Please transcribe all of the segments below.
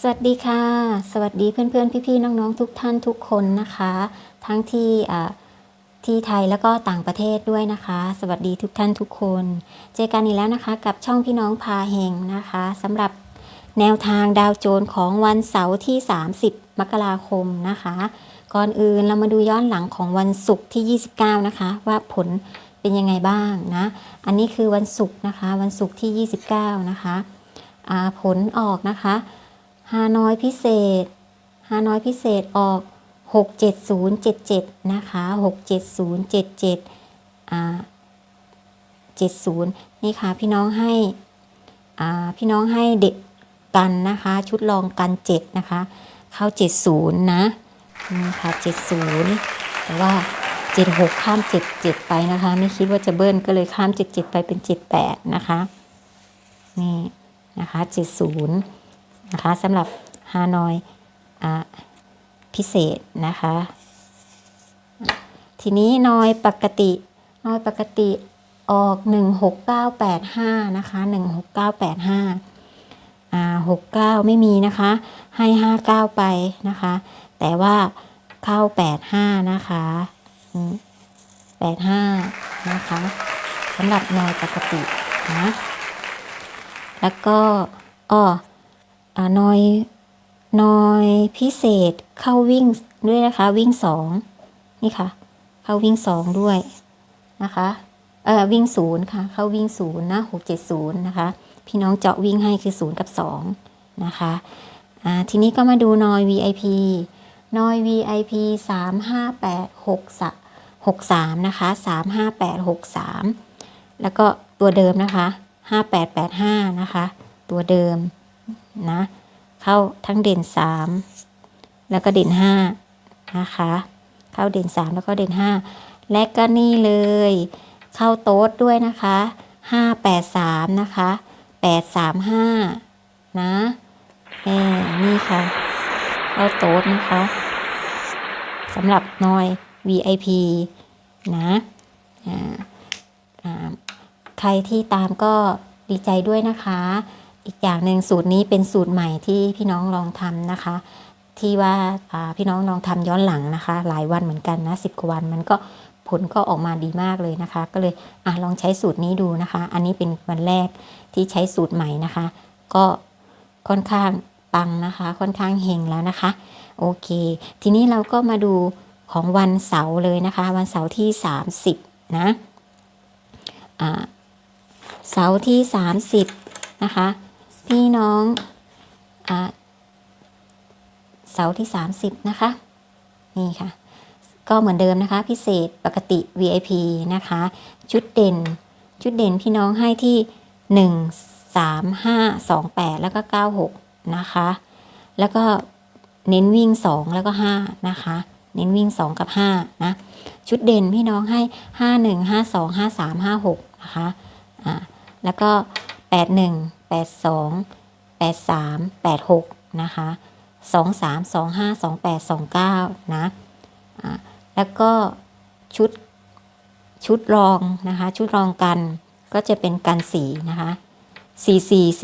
สวัสดีค่ะ สวัสดีเพื่อนๆ พี่ๆ น้องๆ ทุกท่านทุกคนนะคะ ทั้งที่ที่ไทยแล้วก็ต่างประเทศด้วยนะคะ สวัสดีทุกท่านทุกคน เจอกันอีกแล้วนะคะ กับช่องพี่น้องพาเฮงนะคะสำหรับแนวทางดาวโจนของวันเสาร์ที่ 30 มกราคมนะคะ ก่อนอื่นเรามาดูย้อนหลังของวันศุกร์ที่ 29 นะคะ ว่าผลเป็นยังไงบ้างนะ อันนี้คือวันศุกร์นะคะ วันศุกร์ที่ 29 นะคะผลออกนะคะ ฮานอยพิเศษฮานอยพิเศษออก 67077 นะคะ 67077อ่า70 นี่ค่ะพี่น้องให้อ่าพี่น้องให้เด็กกันนะคะ ชุดรองกัน 7 นะคะ เข้า 70 นะนี่ค่ะ 70 แต่ว่า 76 ข้าม 77 ไปนะคะ ไม่คิดว่าจะเบิ้ลก็เลยข้าม 77 ไปเป็น 78 นะคะ นี่นะคะ 70 นะคะสำหรับฮานอยอพิเศษนะคะ ทีนี้นอยปกตินอยปกติออก 16985 นะคะ 16985อ่า69 ไม่มีนะคะ ให้ 59 ไปนะคะ แต่ว่าเข้า 85 นะคะ85 นะคะสำหรับนอยปกตินะ แล้วก็อ้อ นอยนอยพิเศษเข้าวิ่งด้วยนะคะ วิ่งสองนี่ค่ะ เข้าวิ่งสองด้วยนะคะเออวิ่งศูนย์ค่ะ เข้าวิ่งศูนย์นะหกเจ็ดศูนย์นะคะ พี่น้องเจาะวิ่งให้คือศูนย์กับสองนะคะอ่าทีนี้ก็มาดูนอย VIP นอย VIP สามห้าแปดหกสหกสามนะคะสามห้าแปดหกสามแล้วก็ตัวเดิมนะคะห้าแปดแปดห้านะคะ ตัวเดิม นะ เข้าทั้งเด่น3แล้วก็เด่น5นะคะ เข้าเด่น3แล้วก็เด่น5และก็นี่เลย เข้าโต๊ดด้วยนะคะ583นะคะ835นะเออนี่ค่ะ เข้าโต๊ดนะคะสำหรับนอย VIP นะอ่าใครที่ตามก็ดีใจด้วยนะคะ อีกอย่างหนึ่งสูตรนี้เป็นสูตรใหม่ที่พี่น้องลองทำนะคะ ที่ว่าพี่น้องลองทำย้อนหลังนะคะ หลายวันเหมือนกันนะสิบกว่าวันมันก็ผลก็ออกมาดีมากเลยนะคะ ก็เลยอลองใช้สูตรนี้ดูนะคะ อันนี้เป็นวันแรกที่ใช้สูตรใหม่นะคะ ก็ค่อนข้างปังนะคะ ค่อนข้างเฮงแล้วนะคะ โอเค ทีนี้เราก็มาดูของวันเสาร์เลยนะคะ วันเสาร์ที่ 30 นะเสาร์ที่ 30 นะคะ พี่น้องอเสาที่ 30 นะคะ นี่ค่ะ ก็เหมือนเดิมนะคะ พิเศษปกติ VIP นะคะ ชุดเด่น ชุดเด่นพี่น้องให้ที่ 1 3 5 2 8 แล้วก็ 96 นะคะ แล้วก็เน้นวิ่ง 2 แล้วก็ 5 นะคะ เน้นวิ่ง 2 กับ 5 นะ ชุดเด่นพี่น้องให้ 5 1 5 2 5 3 5 6 นะคะ อ่า แล้วก็ 81 82 83 86 นะคะ 23 25 28 29 นะอ่าแล้วก็ชุดชุดรองนะคะ ชุดรองกันก็จะเป็นกันสีนะคะ44 45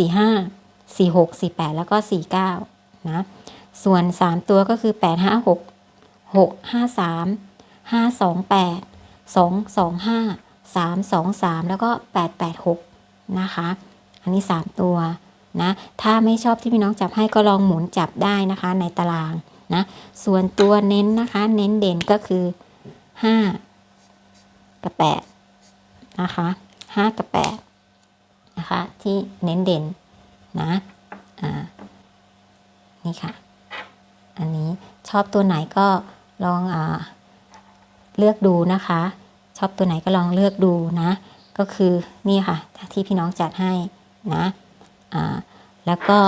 46 48แล้วก็49นะ ส่วน3ตัวก็คือ856 653 528 225 323แล้วก็886นะคะ อันนี้ 3 ตัวนะถ้าไม่ชอบที่พี่น้องจับให้ก็ลองหมุนจับได้นะคะในตารางนะส่วนตัวเน้นนะคะ เน้นเด่นก็คือ 5 กับ8นะคะ5กับ8นะคะที่เน้นเด่นนะอ่านี่ค่ะ อันนี้ชอบตัวไหนก็ลองอ่าเลือกดูนะคะ ชอบตัวไหนก็ลองเลือกดูนะ ก็คือนี่ค่ะที่พี่น้องจัดให้ นะอ่าแล้วก็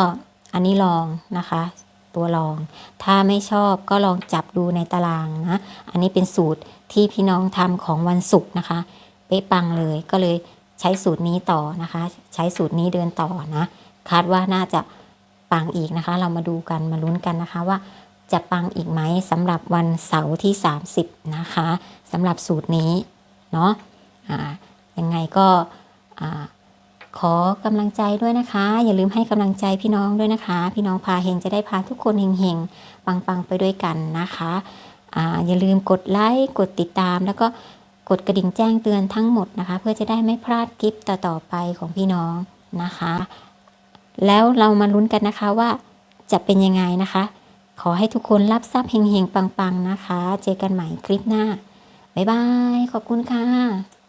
อันนี้ลองนะคะ ตัวลอง ถ้าไม่ชอบก็ลองจับดูในตารางนะ อันนี้เป็นสูตรที่พี่น้องทำของวันศุกร์นะคะ เป๊ะปังเลยก็เลยใช้สูตรนี้ต่อนะคะ ใช้สูตรนี้เดินต่อนะคาดว่าน่าจะปังอีกนะคะ เรามาดูกันมาลุ้นกันนะคะว่าจะปังอีกไหมสำหรับวันเสาร์ที่ 30 นะคะสำหรับสูตรนี้เนาะอ่ายังไงก็อ่า ขอกำลังใจด้วยนะคะ อย่าลืมให้กำลังใจพี่น้องด้วยนะคะ พี่น้องพาเฮงจะได้พาทุกคนเฮงๆปังๆไปด้วยกันนะคะอ่าอย่าลืมกดไลค์กดติดตาม แล้วก็กดกระดิ่งแจ้งเตือนทั้งหมดนะคะ เพื่อจะได้ไม่พลาดคลิปต่อๆไปของพี่น้องนะคะ แล้วเรามาลุ้นกันนะคะว่าจะเป็นยังไงนะคะ ขอให้ทุกคนรับทรัพย์เฮงๆปังๆนะคะ เจอกันใหม่คลิปหน้าบ๊ายบายขอบคุณค่ะ